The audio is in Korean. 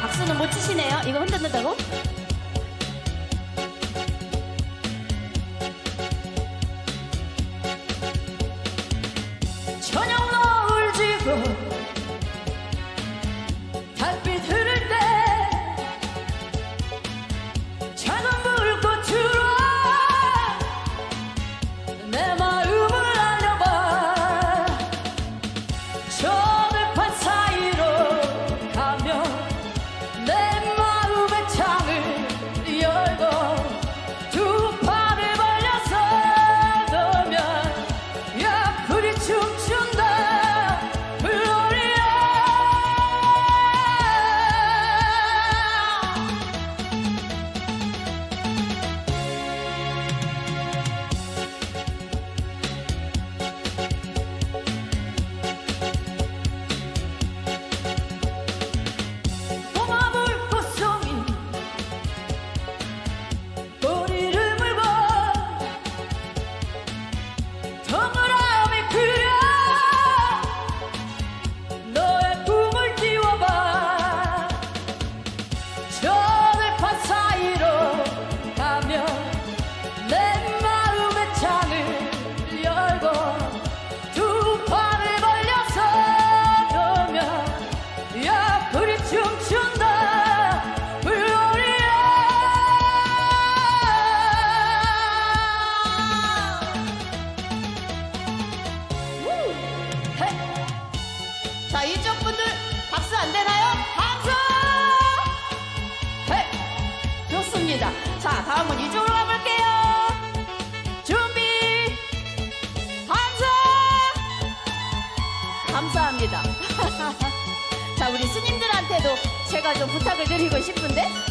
박수는 못 치시네요. 이거 흔든다고? 저녁 자, 이쪽 분들 박수 안 되나요? 박수! 네, 좋습니다. 자, 다음은 이쪽으로 가볼게요. 준비, 박수! 감사합니다. 자, 우리 스님들한테도 제가 좀 부탁을 드리고 싶은데.